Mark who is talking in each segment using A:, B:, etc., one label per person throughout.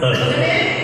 A: そう。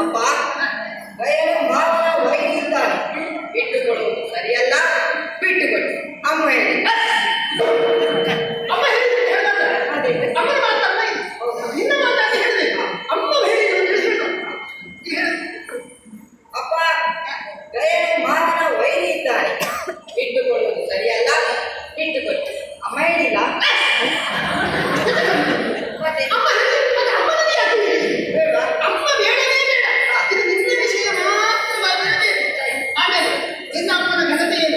B: அப்பா வயது மாமா வைத்துத்தான் வீட்டுக்கொள் சரியல்ல வீட்டுக்கொள் அம்மா ಇಟ್ಟುಕೊಳ್ಳುವುದು ಸರಿಯಲ್ಲ ಇಟ್ಟುಕೊಳ್ಳಿ ಅಮ್ಮ ಹೇಳಿಲ್ಲ
A: 领导，不能看着你。